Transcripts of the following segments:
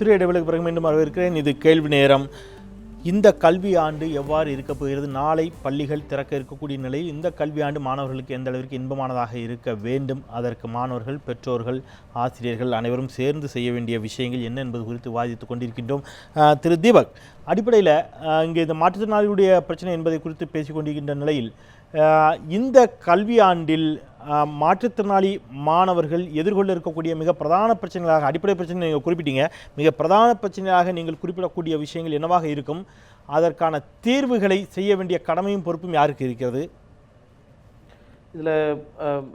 சிறு இடைவெளிக்கு பிறகு மீண்டும் வரவேற்கிறேன். இது கேள்வி நேரம். இந்த கல்வி ஆண்டு எவ்வாறு இருக்கப் போகிறது? நாளை பள்ளிகள் திறக்க இருக்கக்கூடிய நிலையில் இந்த கல்வி ஆண்டு மாணவர்களுக்கு எந்த அளவிற்கு இன்பமானதாக இருக்க வேண்டும்? அதற்கு மாணவர்கள் பெற்றோர்கள் ஆசிரியர்கள் அனைவரும் சேர்ந்து செய்ய வேண்டிய விஷயங்கள் என்ன என்பது குறித்து விவாதித்துக் கொண்டிருக்கின்றோம். திரு தீபக் அடிப்படையில் இங்கே இந்த மாற்றுத்திறனாளிகளுடைய பிரச்சனை என்பதை குறித்து பேசிக்கொண்டிருக்கின்ற நிலையில் இந்த கல்வி ஆண்டில் மாற்றுத்திறனாளி மாணவர்கள் எதிர்கொள்ள இருக்கக்கூடிய மிக பிரதான பிரச்சனைகளாக அடிப்படை பிரச்சனை நீங்கள் குறிப்பிட்டீங்க. மிக பிரதான பிரச்சனையாக நீங்கள் குறிப்பிடக்கூடிய விஷயங்கள் என்னவாக இருக்கும்? அதற்கான தீர்வுகளை செய்ய வேண்டிய கடமையும் பொறுப்பும் யாருக்கு இருக்கிறது? இதில்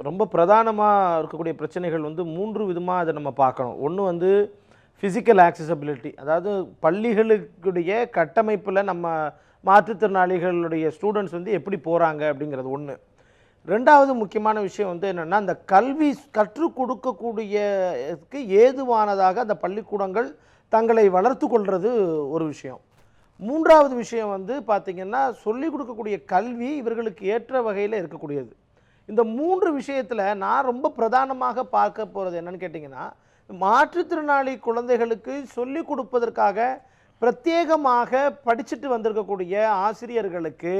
ரொம்ப பிரதானமாக இருக்கக்கூடிய பிரச்சனைகள் வந்து மூன்று விதமாக அதை நம்ம பார்க்கணும். ஒன்று வந்து ஃபிசிக்கல் ஆக்சசபிலிட்டி அதாவது பள்ளிகளுக்குடைய கட்டமைப்பில் நம்ம மாற்றுத்திறனாளிகளுடைய ஸ்டூடெண்ட்ஸ் வந்து எப்படி போகிறாங்க அப்படிங்கிறது ஒன்று ரெண்டாவது முக்கியமான விஷயம் வந்து என்னென்னா அந்த கல்வி கற்றுக் கொடுக்கக்கூடியதுக்கு ஏதுவானதாக அந்த பள்ளிக்கூடங்கள் தங்களை வளர்த்து கொள்வது ஒரு விஷயம். மூன்றாவது விஷயம் வந்து பார்த்திங்கன்னா சொல்லிக் கொடுக்கக்கூடிய கல்வி இவர்களுக்கு ஏற்ற வகையில் இருக்கக்கூடியது. இந்த மூன்று விஷயத்தில் நான் ரொம்ப பிரதானமாக பார்க்க போகிறது என்னென்னு கேட்டிங்கன்னா மாற்றுத்திறனாளி குழந்தைகளுக்கு சொல்லிக் கொடுப்பதற்காக பிரத்யேகமாக படிச்சுட்டு வந்திருக்கக்கூடிய ஆசிரியர்களுக்கு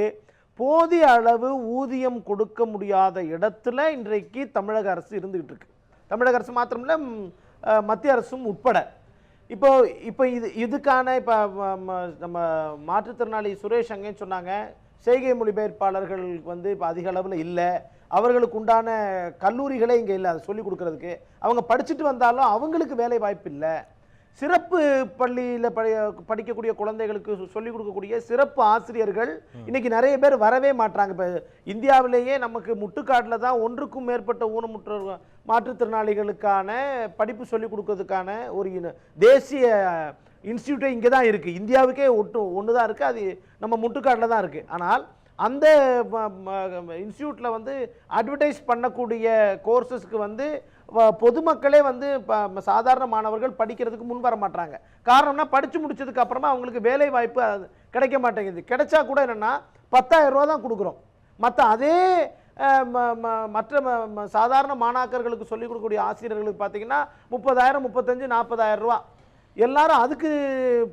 போதிய அளவு ஊதியம் கொடுக்க முடியாத இடத்துல இன்றைக்கு தமிழக அரசு இருந்துகிட்டு இருக்கு. தமிழக அரசு மாத்திரமில்ல மத்திய அரசும் உட்பட. இப்போ இப்போ இது இதுக்கான இப்போ நம்ம மாற்றுத்திறனாளி சுரேஷ் அங்கே சொன்னாங்க. செய்கை மொழிபெயர்ப்பாளர்கள் வந்து இப்போ அதிக அளவில் இல்லை. அவர்களுக்கு உண்டான கல்லூரிகளே இங்கே இல்லை அதை சொல்லிக் கொடுக்கறதுக்கு. அவங்க படிச்சுட்டு வந்தாலும் அவங்களுக்கு வேலை வாய்ப்பு இல்லை. சிறப்பு பள்ளியில் படி படிக்கக்கூடிய குழந்தைகளுக்கு சொல்லிக் கொடுக்கக்கூடிய சிறப்பு ஆசிரியர்கள் இன்னைக்கு நிறைய பேர் வரவே மாட்றாங்க. இப்போ இந்தியாவிலேயே நமக்கு முட்டுக்காட்டில் தான் ஒன்றுக்கும் மேற்பட்ட ஊனமுற்ற மாற்றுத்திறனாளிகளுக்கான படிப்பு சொல்லிக் கொடுக்கறதுக்கான ஒரு தேசிய இன்ஸ்டியூட்டே இங்கே தான் இருக்குது இந்தியாவுக்கே ஒட்டு ஒன்று தான் இருக்குது அது நம்ம முட்டுக்காட்டில் தான் இருக்குது ஆனால் அந்த இன்ஸ்டியூட்டில் வந்து அட்வர்டைஸ் பண்ணக்கூடிய கோர்சஸ்க்கு வந்து பொதுமக்களே வந்து ப- சாதாரண மாணவர்கள் படிக்கிறதுக்கு முன் வர மாட்டாங்க காரணம்னா படித்து முடிச்சதுக்கு அப்புறமா அவங்களுக்கு வேலை வாய்ப்பு அது கிடைக்க மாட்டேங்குது. கிடைச்சா கூட என்னென்னா பத்தாயிரம் ரூபா தான் கொடுக்குறோம். மற்ற அதே ம- மற்ற ம- சாதாரண மாணாக்கர்களுக்கு சொல்லிக் கொடுக்கக்கூடிய ஆசிரியர்களுக்கு பார்த்தீங்கன்னா முப்பதாயிரம் முப்பத்தஞ்சு நாற்பதாயிரம் ரூபா. எல்லாரும் அதுக்கு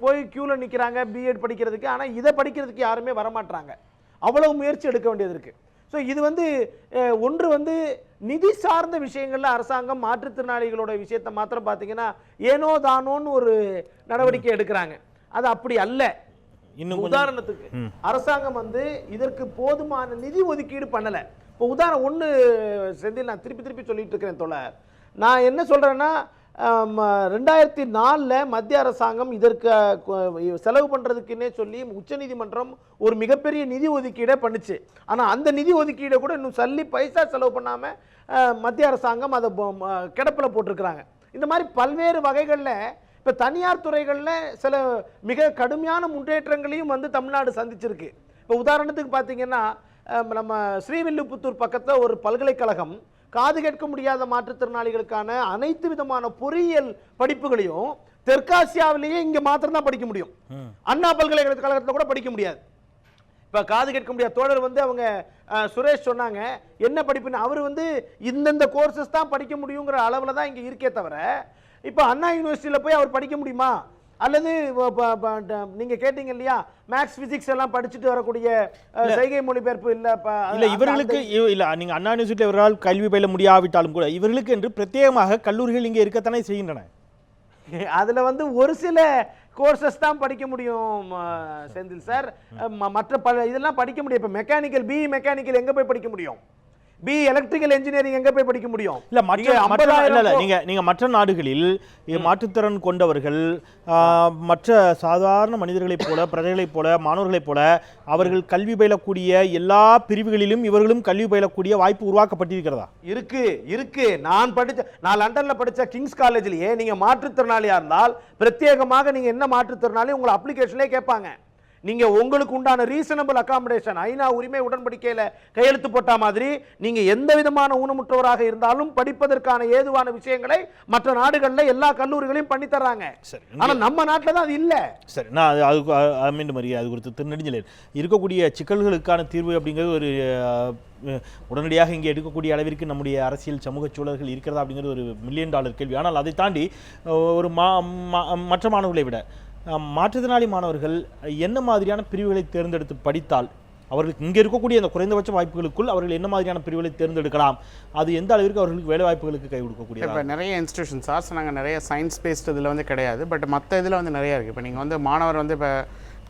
போய் க்யூவில் நிற்கிறாங்க பிஎட் படிக்கிறதுக்கு. ஆனால் இதை படிக்கிறதுக்கு யாருமே வரமாட்டாங்க அவ்வளவு முயற்சி எடுக்க வேண்டியது இருக்குது ஸோ இது வந்து ஒன்று வந்து நிதி சார்ந்த விஷயங்களில் அரசாங்கம் மாற்றுத்திறனாளிகளோட விஷயத்தை மாத்திரம் பார்த்தீங்கன்னா ஏனோ தானோன்னு ஒரு நடவடிக்கை எடுக்கிறாங்க. அது அப்படி அல்ல. இன்னும் உதாரணத்துக்கு அரசாங்கம் வந்து இதற்கு போதுமான நிதி ஒதுக்கீடு பண்ணல. இப்போ உதாரணம் ஒன்று செந்தில் நான் திருப்பி திருப்பி சொல்லிட்டு இருக்கிறேன் தோழர். நான் என்ன சொல்றேன்னா ஆம், ரெண்டாயிரத்தி நாலில் மத்திய அரசாங்கம் இதற்கு செலவு பண்ணுறதுக்குன்னே சொல்லி உச்சநீதிமன்றம் ஒரு மிகப்பெரிய நிதி ஒதுக்கீடை பண்ணுச்சு. ஆனால் அந்த நிதி ஒதுக்கீடை கூட இன்னும் சல்லி பைசா செலவு பண்ணாமல் மத்திய அரசாங்கம் அதை கிடப்பில் போட்டிருக்கிறாங்க. இந்த மாதிரி பல்வேறு வகைகளில் இப்போ தனியார் துறைகளில் சில மிக கடுமையான முன்னேற்றங்களையும் வந்து தமிழ்நாடு சந்திச்சிருக்கு. இப்போ உதாரணத்துக்கு பார்த்தீங்கன்னா நம்ம ஸ்ரீவில்லிபுத்தூர் பக்கத்தில் ஒரு பல்கலைக்கழகம் காது கேட்க முடியாத மாற்றுத்திறனாளிகளுக்கான அனைத்து விதமான பொறியியல் படிப்புகளையும் தெற்காசியாவிலேயே இங்கே மாத்திரம் தான் படிக்க முடியும். அண்ணா பல்கலைக்கழகத்தில் கூட படிக்க முடியாது. இப்போ காது கேட்க முடியாத தோழர் வந்து அவங்க சுரேஷ் சொன்னாங்க என்ன படிப்புன்னு? அவர் வந்து இந்தந்த கோர்சஸ் தான் படிக்க முடியுங்கிற அளவில் தான் இங்கே இருக்கே தவிர இப்போ அண்ணா யூனிவர்சிட்டியில் போய் அவர் படிக்க முடியுமா? அல்லது நீங்க கேட்டீங்க இல்லையா மேக்ஸ் பிசிக்ஸ் எல்லாம் படிச்சுட்டு வரக்கூடிய செய்கை மொழிபெயர்ப்பு இல்ல இல்ல இவர்களுக்கு இவ- இல்ல நீங்க அண்ணா யூனிவர்சிட்டி இவர்களால் கல்வி பயில முடியாவிட்டாலும் கூட இவர்களுக்கு என்று பிரத்யேகமாக கல்லூரிகள் இங்கே இருக்கத்தானே செய்கின்றன? அதுல வந்து ஒரு சில கோர்சஸ் தான் படிக்க முடியும் செந்தில் சார். மற்ற பல இதெல்லாம் படிக்க முடியும். இப்போ மெக்கானிக்கல் பிஇ மெக்கானிக்கல் எங்க போய் படிக்க முடியும்? பி எலக்ட்ரிக்கல் இன்ஜினியரிங் எங்க போய் படிக்க முடியும்? இல்ல மற்ற இல்ல இல்ல 50,000 நீங்க நீங்க மற்ற நாடுகளில் மாற்றுத்திறன் கொண்டவர்கள் மற்ற சாதாரண மனிதர்களைப் போல பிரஜைகளைப் போல மாணவர்களைப் போல அவர்கள் கல்வி பயிலக்கூடிய எல்லா பிரிவுகளிலும் இவர்களும் கல்வி பயிலக்கூடிய வாய்ப்பு உருவாக்கப்பட்டிருக்கிறதா? இருக்கு இருக்கு. நான் படிச்ச நான் லண்டன்ல படிச்ச கிங்ஸ் காலேஜ்லயே நீங்க மாற்றுத்திறனாளியா இருந்தால் பிரத்யேகமாக நீங்க என்ன மாற்றுத்திறனாளி உங்களை அப்ளிகேஷன்லயே கேட்பாங்க. நீங்க உங்களுக்கு உண்டான ரீசனபிள் அகாமடேஷன் ஐநா உரிமை உடன்படிக்கையில கையெழுத்து போட்ட மாதிரி நீங்க எந்த விதமான ஊனமுற்றவராக இருந்தாலும் படிப்பதற்கான ஏதுவான விஷயங்களை மற்ற நாடுகள்ல எல்லா கல்லூரிகளையும் பண்ணி தர்றாங்க. சரி ஆனா நம்ம நாட்டுல தான் அது இல்ல. சரி நான் அது மீண்டும் அறிய அது குறித்து திருநெடுஞ்சலில் இருக்கக்கூடிய சிக்கல்களுக்கான தீர்வு அப்படிங்கிறது ஒரு உடனடியாக இங்கே எடுக்கக்கூடிய அளவிற்கு நம்முடைய அரசியல் சமூக சூழல்கள் இருக்கிறதா அப்படிங்கிறது ஒரு மில்லியன் டாலர் கேள்வி. ஆனால் அதை தாண்டி ஒரு மா மற்ற மாணவர்களை விட மாற்றுத்திறனாளி மாணவர்கள் என்ன மாதிரியான பிரிவுகளை தேர்ந்தெடுத்து படித்தால் அவர்களுக்கு இங்கே இருக்கக்கூடிய அந்த குறைந்தபட்ச வாய்ப்புகளுக்குள் அவர்கள் என்ன மாதிரியான பிரிவுகளை தேர்ந்தெடுக்கலாம்? அது எந்த அளவிற்கு அவர்களுக்கு வேலை வாய்ப்புகளுக்கு கை கொடுக்கக்கூடிய இப்போ நிறைய இன்ஸ்டியூஷன் சார் சொன்னாங்க நிறைய சயின்ஸ் பேஸ்ட் இதில் வந்து கிடையாது. பட் மற்ற இதில் வந்து நிறைய இருக்குது இப்போ நீங்கள் வந்து மாணவர் வந்து இப்போ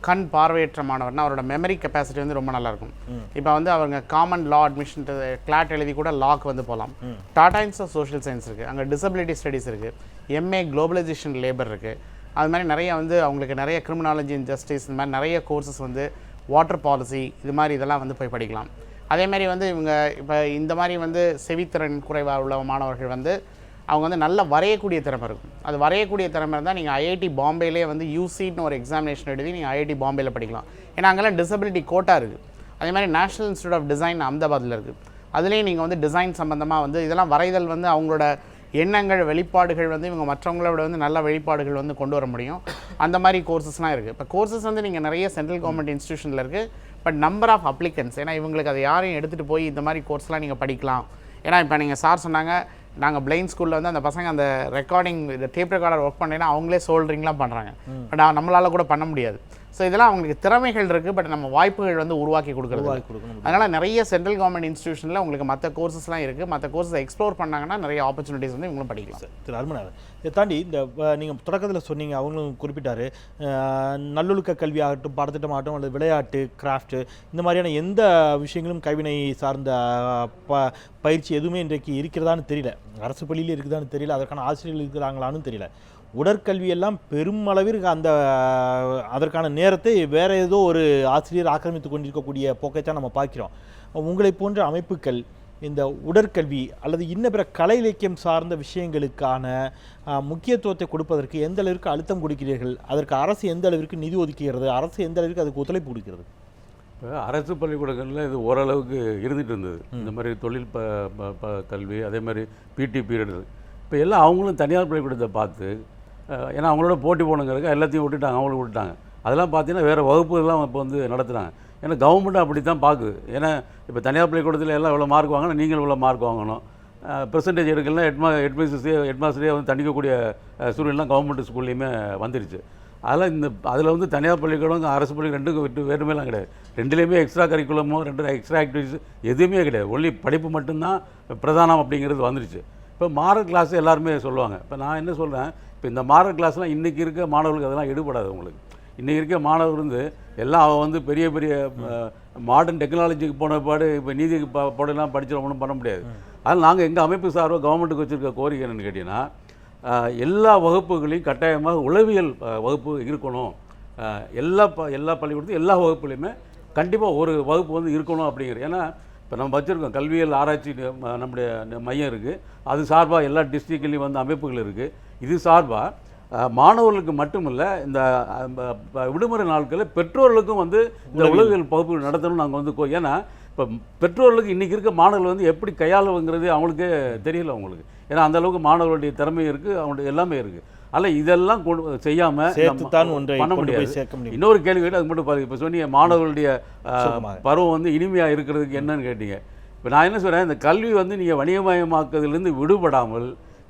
கண் பார்வையற்ற மாணவர்னா அவரோட மெமரி கெப்பாசிட்டி வந்து ரொம்ப நல்லா இருக்கும் இப்போ வந்து அவங்க காமன் லா அட்மிஷன் கிளாட் எழுதி கூட லாக்கு வந்து போகலாம் டாடா இன்ஸ்ட் சோஷியல் சயின்ஸ் இருக்குது அங்கே டிசபிலிட்டி ஸ்டடீஸ் இருக்குது எம்ஏ குளோபலைசேஷன் லேபர் இருக்குது அது மாதிரி நிறைய வந்து அவங்களுக்கு நிறைய கிரிமினாலஜி அண்ட் ஜஸ்டிஸ் இந்த மாதிரி நிறைய கோர்சஸ் வந்து வாட்டர் பாலிசி இது மாதிரி இதெல்லாம் வந்து போய் படிக்கலாம். அதே மாதிரி வந்து இவங்க இப்போ இந்த மாதிரி வந்து செவித்திறன் குறைவாக உள்ள மாணவர்கள் வந்து அவங்க வந்து நல்லா வரையக்கூடிய திறமை இருக்கும். அது வரையக்கூடிய திறமை இருந்தால் நீங்கள் ஐஐடி பாம்பேலே வந்து யூசின்னு ஒரு எக்ஸாமினேஷன் எழுதி நீங்கள் ஐஐடி பாம்பேயில் படிக்கலாம். ஏன்னா அங்கெல்லாம் டிசபிலிட்டி கோட்டா இருக்குது அதே மாதிரி நேஷனல் இன்ஸ்டியூட் ஆஃப் டிசைன் அஹமதாபாத்தில் இருக்குது அதுலேயும் நீங்கள் வந்து டிசைன் சம்மந்தமாக வந்து இதெல்லாம் வரைதல் வந்து அவங்களோட எண்ணங்கள் வெளிப்பாடுகள் வந்து இவங்க மற்றவங்கள விட வந்து நல்ல வெளிப்பாடுகள் வந்து கொண்டு வர முடியும். அந்த மாதிரி கோர்சஸ்லாம் இருக்குது இப்போ கோர்சஸ் வந்து நீங்கள் நிறைய சென்ட்ரல் கவர்மெண்ட் இன்ஸ்டியூஷனில் இருக்குது பட் நம்பர் ஆஃப் அப்ளிகன்ஸ் ஏன்னா இவங்களுக்கு அதை யாரையும் எடுத்துகிட்டு போய் இந்த மாதிரி கோர்ஸ்லாம் நீங்கள் படிக்கலாம். ஏன்னா இப்போ நீங்கள் சார் சொன்னாங்க நாங்கள் பிளைன் ஸ்கூலில் வந்து அந்த பசங்க அந்த ரெக்கார்டிங் இந்த டேப் ரெக்கார்டர் ஒர்க் பண்ணேன்னா அவங்களே சோல்ட்ரிங்லாம் பண்ணுறாங்க பட் நம்மளால் கூட பண்ண முடியாது. ஸோ இதெல்லாம் அவங்களுக்கு திறமைகள் இருக்குது பட் நம்ம வாய்ப்புகள் வந்து உருவாக்கி கொடுக்குறது. உருவாக்கி கொடுக்கணும். அதனால் நிறைய சென்ட்ரல் கவர்மெண்ட் இன்ஸ்டியூஷனில் உங்களுக்கு மற்ற கோர்சஸ்லாம் இருக்குது மற்ற கோர்ஸை எக்ஸ்ப்ளோர் பண்ணாங்கன்னா நிறைய ஆப்பர்ச்சுனிட்டிஸ் வந்து இவங்களும் படிக்கலாம். சரி, திரு அருமநாதன் இதை தாண்டி இந்த நீங்கள் தொடக்கத்தில் சொன்னீங்க அவங்களும் குறிப்பிட்டாரு. நல்லொழுக்க கல்வியாகட்டும் பாடத்திட்டமாகட்டும் அல்லது விளையாட்டு கிராஃப்ட் இந்த மாதிரியான எந்த விஷயங்களும் கைவினை சார்ந்த ப பயிற்சி எதுவுமே இன்றைக்கு இருக்கிறதான்னு தெரியல. அரசு பள்ளியில் இருக்குதான்னு தெரியல. அதற்கான ஆசிரியர்கள் இருக்கிறாங்களான்னு தெரியல. உடற்கல்வி எல்லாம் பெருமளவிற்கு அந்த அதற்கான நேரத்தை வேற ஏதோ ஒரு ஆசிரியர் ஆக்கிரமித்து கொண்டிருக்கக்கூடிய போக்கைத்தான் நம்ம பார்க்கிறோம். உங்களை போன்ற அமைப்புகள் இந்த உடற்கல்வி அல்லது இன்ன பிற கலை இலக்கியம் சார்ந்த விஷயங்களுக்கான முக்கியத்துவத்தை கொடுப்பதற்கு எந்த அளவிற்கு அழுத்தம் கொடுக்கிறீர்கள்? அதற்கு அரசு எந்த அளவிற்கு நிதி ஒதுக்குகிறது? அரசு எந்த அளவிற்கு அதுக்கு ஒத்துழைப்பு கொடுக்கிறது? இப்போ அரசு பள்ளிக்கூடங்களில் இது ஓரளவுக்கு இருந்துகிட்டு இருந்தது. இந்த மாதிரி தொழில் ப ப- கல்வி அதே மாதிரி பிடி பீரியட் இப்போ எல்லாம் அவங்களும் தனியார் பள்ளிக்கூடத்தை பார்த்து ஏன்னா அவங்களோட போட்டி போகணுங்கிறக்க எல்லாத்தையும் விட்டுட்டாங்க அவங்களுக்கு விட்டுட்டாங்க. அதெல்லாம் பார்த்தீங்கன்னா வேறு வகுப்புகள்லாம் இப்போ வந்து நடத்துகிறாங்க ஏன்னா கவர்மெண்ட் அப்படி தான் பார்க்குது. ஏன்னா இப்போ தனியார் பள்ளிக்கூடத்தில் எல்லாம் இவ்வளோ மார்க் வாங்கணும் நீங்களும் இவ்வளோ மார்க் வாங்கணும். பெர்சன்டேஜ் எடுக்கலாம் ஹெட்மா ஹெட்மாஸ்டர்ஸே ஹெட்மாஸ்டரே வந்து தண்டிக்கக்கூடிய சூழ்நிலாம் கவர்மெண்ட் ஸ்கூல்லையுமே வந்துருச்சு. அதெல்லாம் இந்த அதில் வந்து தனியார் பள்ளிக்கூடம் அரசு பள்ளி ரெண்டுக்கும் விட்டு வேறுமையெல்லாம் கிடையாது. ரெண்டுலேயுமே எக்ஸ்ட்ரா கரிக்குலமோ ரெண்டு எக்ஸ்ட்ரா ஆக்டிவிட்டிஸ் எதுவுமே கிடையாது. ஒன்லி படிப்பு மட்டும்தான் பிரதானம் அப்படிங்கிறது வந்துருச்சு. இப்போ மாடல் கிளாஸ் எல்லாருமே சொல்லுவாங்க. இப்போ நான் என்ன சொல்கிறேன் இப்போ இந்த மாரல் கிளாஸ்லாம் இன்றைக்கி இருக்க மாணவர்களுக்கு அதெல்லாம் எடுபடாது உங்களுக்கு. இன்றைக்கி இருக்க மாணவர் வந்து எல்லாம் அவன் வந்து பெரிய பெரிய மாடர்ன் டெக்னாலஜிக்கு போன பாடு இப்போ நீதி ப- பாடெல்லாம் படிச்சு ஒன்றும் பண்ண முடியாது. அதனால் நாங்கள் எங்கள் அமைப்பு சார்பாக கவர்மெண்ட்டுக்கு வச்சுருக்க கோரிக்கை என்னென்னு கேட்டிங்கன்னா எல்லா வகுப்புகளையும் கட்டாயமாக உளவியல் வகுப்பு இருக்கணும். எல்லா ப எல்லா பள்ளிக்கூடத்தையும் எல்லா வகுப்புலையுமே கண்டிப்பாக ஒரு வகுப்பு வந்து இருக்கணும் அப்படிங்கிறது ஏன்னா இப்போ நம்ம வச்சுருக்கோம் கல்வியல் ஆராய்ச்சி நம்முடைய மையம் இருக்குது அது சார்பாக எல்லா டிஸ்ட்ரிக்ட்லேயும் வந்து அமைப்புகள் இருக்குது இது சார்பாக மாணவர்களுக்கு மட்டுமல்ல இந்த விடுமுறை நாட்களில் பெற்றோர்களுக்கும் வந்து இந்த உளவியல் வகுப்பு நடத்தணும்னு நாங்கள் வந்து ஏன்னா இப்போ பெற்றோர்களுக்கு இன்றைக்கி இருக்க மாணவர்கள் வந்து எப்படி கையாளுங்கிறது அவங்களுக்கே தெரியல அவங்களுக்கு. ஏன்னா அந்த அளவுக்கு மாணவர்களுடைய திறமை இருக்குது அவங்களுடைய எல்லாமே இருக்குது அதில் இதெல்லாம் கொண்டு செய்யாமல் ஒன்றை பண்ண முடியாது. சேர்க்க முடியும். இன்னொரு கேள்வி கேட்டு அது மட்டும் பாருங்க. இப்போ சொன்னீங்க மாணவர்களுடைய. பருவம் வந்து இனிமையாக இருக்கிறதுக்கு என்னன்னு கேட்டீங்க. இப்போ நான் என்ன சொல்கிறேன் இந்த கல்வி வந்து நீங்கள் வணிகமயமாக்குறதுலேருந்து விடுபடாமல்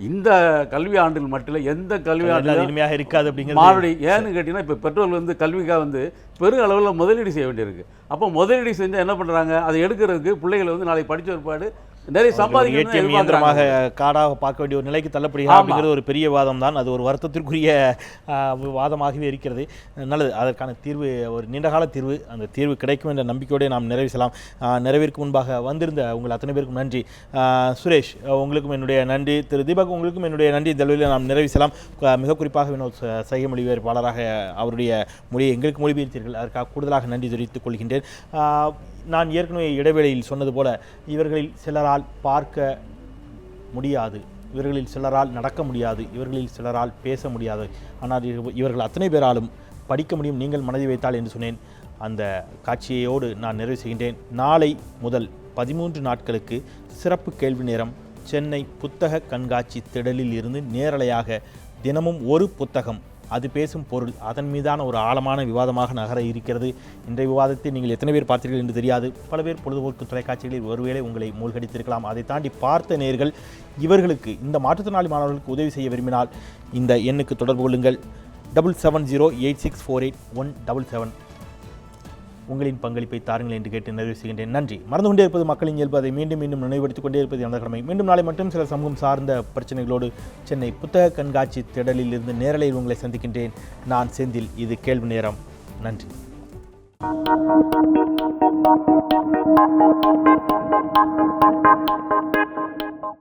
இந்த கல்வி ஆண்டில் மட்டும் இல்லை எந்த கல்வி ஆண்டிலும் இனிமையாக இருக்காது அப்படிங்கிறது மாணவடி ஏன்னு கேட்டிங்கன்னா இப்போ பெட்ரோல் வந்து கல்விக்காக வந்து பெரு அளவில் முதலீடு செய்ய வேண்டியிருக்கு. அப்போ முதலீடு செஞ்சால் என்ன பண்ணுறாங்க அதை எடுக்கிறதுக்கு பிள்ளைகளை வந்து நாளைக்கு படிச்ச ஒருபாடு நிறைய. இயந்திரமாக காடாக பார்க்க வேண்டிய ஒரு நிலைக்கு தள்ளப்படுகிறது. அப்படிங்கிறது ஒரு பெரிய வாதம் தான் அது ஒரு வருத்தத்திற்குரிய வாதமாகவே இருக்கிறது. நல்லது. அதற்கான தீர்வு ஒரு நீண்டகால தீர்வு. அந்த தீர்வு கிடைக்கும் என்ற நம்பிக்கையோடு நாம் நிறைவு செய்யலாம். ஆ, நிறைவிற்கு முன்பாக வந்திருந்த உங்கள் அத்தனை பேருக்கும் நன்றி. சுரேஷ் உங்களுக்கும் என்னுடைய நன்றி. திரு தீபக் உங்களுக்கும் என்னுடைய நன்றி. இந்த அளவில் நாம் நிறைவு செய்யலாம். கு- மிக குறிப்பாக வினோத் ச- சைகை மொழிபெயர்ப்பாளராக அவருடைய மொழியை எங்களுக்கு மொழிபெயர்த்தீர்கள். அதற்காக கூடுதலாக நன்றி தெரிவித்துக் கொள்கின்றேன். நான் ஏற்கனவே இடைவேளையில் சொன்னது போல இவர்களில் சிலரால் பார்க்க முடியாது. இவர்களில் சிலரால் நடக்க முடியாது. இவர்களில் சிலரால் பேச முடியாது. ஆனால் இவர்கள் அத்தனை பேராலும் படிக்க முடியும். நீங்கள் மனதை வைத்தால் என்று சொன்னேன். அந்த காட்சியோடு நான் நிறைவு செய்கின்றேன். நாளை முதல் பதிமூன்று நாட்களுக்கு சிறப்பு கேள்வி நேரம் சென்னை புத்தக கண்காட்சி திடலில் இருந்து நேரலையாக தினமும் ஒரு புத்தகம் அது பேசும் பொருள். அதன் மீதான ஒரு ஆழமான விவாதமாக நகர இருக்கிறது. இன்றைய விவாதத்தை நீங்கள் எத்தனை பேர் பார்த்தீர்கள் என்று தெரியாது. பல பேர் பொழுதுபோக்கு தொலைக்காட்சிகளில் ஒருவேளை உங்களை மூழ்கடித்திருக்கலாம். அதை தாண்டி பார்த்த நேர்கள் இவர்களுக்கு இந்த மாற்றுத்திறனாளி மாணவர்களுக்கு உதவி செய்ய விரும்பினால் இந்த எண்ணுக்கு தொடர்பு கொள்ளுங்கள். Double seven zero eight six four eight one double seven. உங்களின் பங்களிப்பை தாருங்கள் என்று கேட்டு நிறைவு செய்கின்றேன். நன்றி. மறந்து கொண்டே இருப்பது மக்களின் இயல்பு. அதை மீண்டும் மீண்டும் நினைவுபடுத்திக் கொண்டே இருப்பது எனது கடமை. மீண்டும் நாளை மட்டும் சில சமூகம் சார்ந்த பிரச்சனைகளோடு சென்னை புத்தக கண்காட்சி திடலில் இருந்து நேரலையில் உங்களை சந்திக்கின்றேன். நான் செந்தில். இது கேள்வி நேரம். நன்றி.